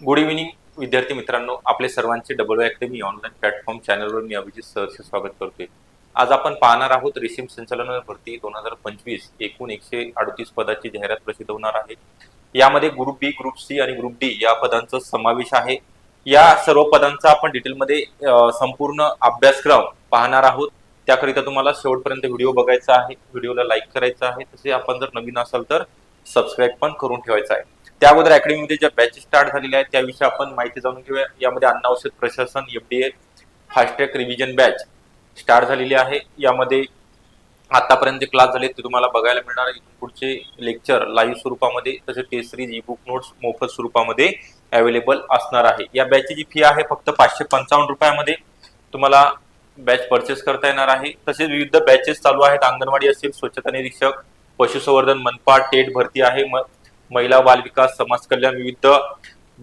Good evening विद्यार्थी मित्रांनो. आपले सर्वांचे डबल अकॅडमी ऑनलाईन प्लॅटफॉर्म चॅनलवर मी अभिजित सहर्ष स्वागत करतोय. आज आपण पाहणार आहोत रेशीम संचालन भरती दोन हजार पंचवीस एकूण एकशे अडतीस पदाची जाहिरात प्रसिद्ध होणार आहे. यामध्ये ग्रुप बी ग्रुप सी आणि ग्रुप डी या पदांचा समावेश आहे. या सर्व पदांचा आपण डिटेलमध्ये संपूर्ण अभ्यासक्रम पाहणार आहोत. त्याकरिता तुम्हाला शेवटपर्यंत व्हिडिओ बघायचा आहे. व्हिडिओला लाईक करायचा आहे. तसे आपण जर नवीन असाल तर सबस्क्राईब पण करून ठेवायचं आहे. त्या अगोदर अकॅडमीमध्ये ज्या बॅचेस स्टार्ट झालेल्या आहेत त्याविषयी आपण माहिती जाणून घेऊया. यामध्ये अन्न औषध प्रशासन FDA fast track revision batch start झालेली आहे. यामध्ये आतापर्यंत जे क्लास झाले ते तुम्हाला बघायला मिळणार. आहे पुढचे लेक्चर लाईव्ह स्वरूपामध्ये तसेच test series e book notes मोफत स्वरूपामध्ये अवेलेबल असणार आहे. या बॅचची जी फी आहे फक्त पाचशे पंचावन्न रुपयामध्ये. तुम्हाला बॅच परचेस करता येणार आहे. तसेच विविध बॅचेस चालू आहेत. अंगणवाडी असेल स्वच्छता निरीक्षक पशुसंवर्धन मनपा टेट भरती आहे. महिला बाल विकास समाज कल्याण विविध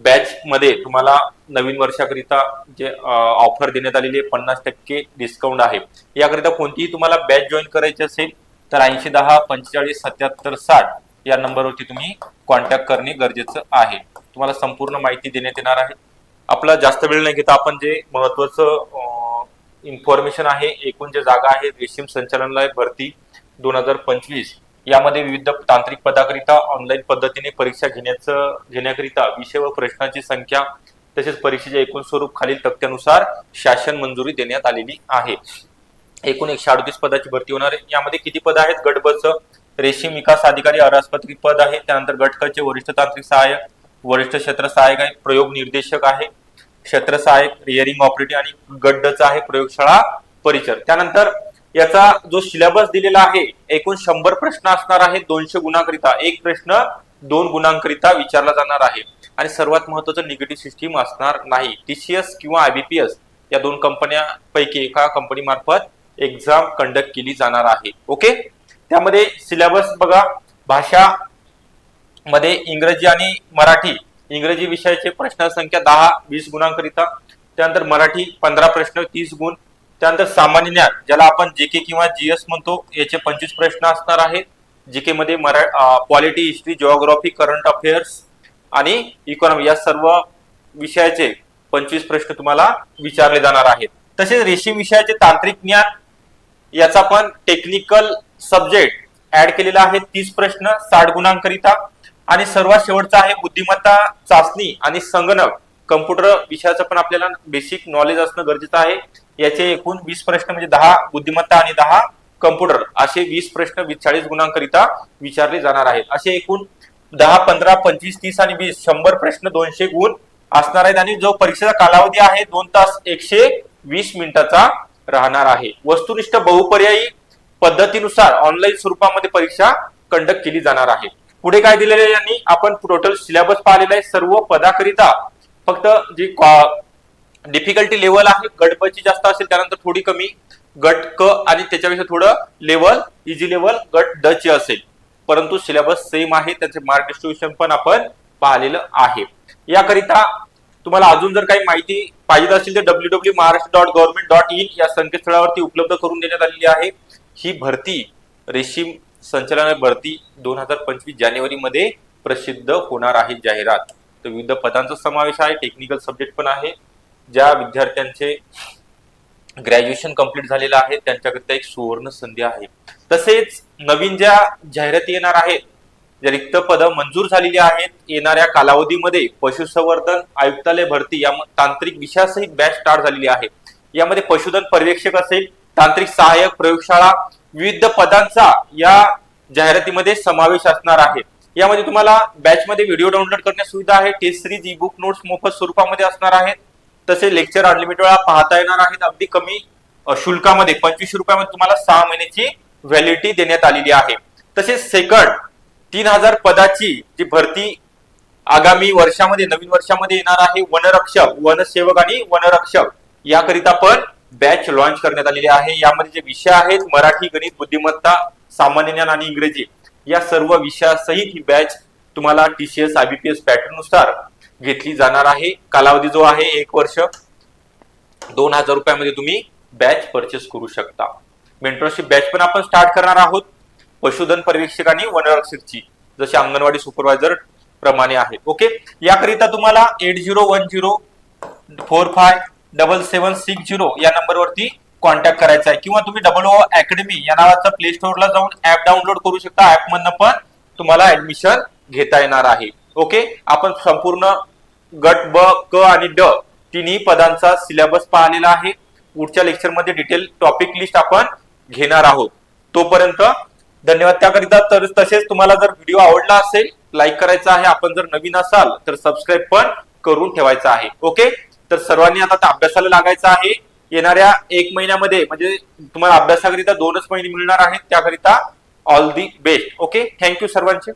बॅच मध्ये तुम्हाला नवीन वर्षाकरिता जे ऑफर देण्यात आलेली आहे पन्नास टक्के डिस्काउंट आहे. याकरिता कोणतीही तुम्हाला बॅच जॉईन करायची असेल तर ऐंशी दहा पंचेचाळीस सत्याहत्तर साठ या नंबरवरती तुम्ही कॉन्टॅक्ट करणे गरजेचं आहे. तुम्हाला संपूर्ण माहिती देण्यात येणार आहे. आपला जास्त वेळ नाही घेता आपण जे महत्वाचं इन्फॉर्मेशन आहे एकूण जे जागा आहे रेशीम संचालनालय भरती दोन हजार पंचवीस यामध्ये विविध तांत्रिक पदाकरिता ऑनलाईन पद्धतीने परीक्षा घेण्याचं घेण्याकरिता विषय व प्रश्नांची संख्या तसेच परीक्षेचे एकूण स्वरूप खालील तक्त्यानुसार शासन मंजुरी देण्यात आलेली आहे. एकूण एकशे अडतीस पदाची भरती होणार आहे. यामध्ये किती पद आहेत? गट रेशीम विकास अधिकारी अराजपत्रित पद आहे. त्यानंतर गटकचे वरिष्ठ तांत्रिक सहाय्यक वरिष्ठ क्षेत्र सहाय्यक आहे प्रयोग निर्देशक आहे. क्षेत्र सहाय्यक रिअरिंग ऑपरेटिव्ह आणि गड्डचा आहे. प्रयोगशाळा परिचर त्यानंतर याचा जो सिलेबस दिलेला आहे एकूण शंभर प्रश्न असणार आहे दोनशे गुणांकरिता. एक प्रश्न दोन गुणांकरिता विचारला जाणार आहे. आणि सर्वात महत्वाचं निगेटिव्ह सिस्टीम असणार नाही. टीसीएस किंवा आयबीपीएस या दोन कंपन्यांपैकी एका कंपनी मार्फत एक्झाम कंडक्ट केली जाणार आहे. ओके त्यामध्ये सिलेबस बघा. भाषा मध्ये इंग्रजी आणि मराठी. इंग्रजी विषयाचे प्रश्न संख्या दहा वीस गुणांकरिता. त्यानंतर मराठी पंधरा प्रश्न तीस गुण. त्यानंतर सामान्य ज्ञान ज्याला आपण जेके किंवा जीएस म्हणतो याचे पंचवीस प्रश्न असणार आहेत. जीके मध्ये मरा polity history geography current affairs आणि इकॉनॉमी या सर्व विषयाचे पंचवीस प्रश्न तुम्हाला विचारले जाणार आहेत. तसेच रेशीम विषयाचे तांत्रिक ज्ञान याचा पण टेक्निकल सब्जेक्ट ऍड केलेला आहे तीस प्रश्न साठ गुणांकरिता. आणि सर्वात शेवटचा आहे बुद्धिमत्ता चाचणी आणि संगणक. कम्प्युटर विषयाचं पण आपल्याला बेसिक नॉलेज असणं गरजेचं आहे. याचे एकूण वीस प्रश्न म्हणजे दहा बुद्धिमत्ता आणि दहा कम्प्युटर असे वीस प्रश्न वीस चाळीस गुणांकरिता विचारले जाणार आहेत. असे एकूण दहा पंधरा पंचवीस तीस आणि वीस शंभर प्रश्न दोनशे गुण असणार आहेत आणि जो परीक्षेचा कालावधी आहे दोन तास एकशे वीस मिनिटाचा राहणार आहे. वस्तुनिष्ठ बहुपर्यायी पद्धतीनुसार ऑनलाईन स्वरूपामध्ये परीक्षा कंडक्ट केली जाणार आहे. पुढे काय दिलेले आहे यांनी? आपण टोटल सिलेबस पाहिलेला आहे. सर्व पदाकरिता फक्त जी डिफिकल्टी लेवल आहे गट जास्त असेल त्यानंतर थोडी कमी गट क आणि त्याच्यापेक्षा थोडं लेवल इझी लेवल गट ड ची असेल. परंतु सिलेबस सेम आहे त्याचे मार्क डिस्ट्रीब्युशन पण आपण पाहिलेलं आहे. याकरिता तुम्हाला अजून जर काही माहिती पाहिजे असेल तर W W Maharashtra dot government dot in या संकेतस्थळावरती उपलब्ध करून देण्यात आलेली आहे. ही भरती रेशीम संचालनालय भरती दोन हजार पंचवीस जानेवारीमध्ये प्रसिद्ध होणार आहे जाहिरात. तर विविध पदांचा समावेश आहे टेक्निकल सब्जेक्ट पण आहे. ज्या विद्यार्थ्यांचे ग्रॅज्युएशन कंप्लीट झालेलं आहे त्यांच्याकरिता एक सुवर्ण संधी आहे. तसेच नवीन ज्या जाहिराती येणार आहेत ज्या रिक्त पदं मंजूर झालेली आहेत येणाऱ्या कालावधीमध्ये पशुसंवर्धन आयुक्तालय भरती या तांत्रिक विषयासहित बॅच स्टार्ट झालेली आहे. यामध्ये पशुधन पर्यवेक्षक असेल तांत्रिक सहाय्यक प्रयोगशाळा विविध पदांचा या जाहिरातीमध्ये समावेश असणार आहे. यामध्ये तुम्हाला बॅचमध्ये व्हिडिओ डाउनलोड करण्यास सुविधा आहे. Test series e book notes मोफत स्वरूपामध्ये असणार आहेत. तसे लेक्चर अनलिमिटेड वेळा पाहता येणार आहेत. अगदी कमी शुल्कामध्ये पंचवीसशे रुपयामध्ये तुम्हाला सहा महिन्याची व्हॅलिडिटी देण्यात आलेली आहे. तसेच सेकंड तीन हजार पदाची जी भरती आगामी वर्षामध्ये नवीन वर्षामध्ये येणार आहे वनरक्षक वनसेवक आणि वनरक्षक याकरिता पण बॅच लॉन्च करण्यात आलेली आहे. यामध्ये जे विषय आहेत मराठी गणित बुद्धिमत्ता सामान्य ज्ञान आणि इंग्रजी या सर्व विषयासहित ही बॅच तुम्हाला टीसीएस आयबीपीएस पॅटर्ननुसार घेतली जाणार आहे. कालावधी जो आहे एक वर्ष. दोन हजार रुपयामध्ये तुम्ही बॅच परचेस करू शकता. मेंटरशिप बॅच पण आपण स्टार्ट करणार आहोत. पशुधन पर्यवेक्षक आणि वनरक्षकची जसे अंगणवाडी सुपरवायझर प्रमाणे आहे. ओके याकरिता तुम्हाला eight zero one zero four five double seven six zero या नंबरवरती कॉन्टॅक्ट करायचा आहे. किंवा तुम्ही डबल ओ अकॅडमी या नावाचा प्ले स्टोअरला जाऊन ऍप डाउनलोड करू शकता. ऍपमधनं पण तुम्हाला ऍडमिशन घेता येणार आहे. ओके आपण संपूर्ण गट ब क आणि ड तिन्ही पदांचा सिलेबस पाहिलेला आहे. पुढच्या लेक्चरमध्ये डिटेल टॉपिक लिस्ट आपण घेणार आहोत. तोपर्यंत धन्यवाद. त्याकरिता तर तसेच तुम्हाला जर व्हिडिओ आवडला असेल लाईक करायचा आहे. आपण जर नवीन असाल तर सबस्क्राईब पण करून ठेवायचं आहे. ओके तर सर्वांनी आता त्या अभ्यासाला लागायचं आहे. येणाऱ्या एक महिन्यामध्ये म्हणजे तुम्हाला अभ्यासाकरिता दोनच महिने मिळणार आहेत त्याकरिता all the best okay thank you सर्वांचे.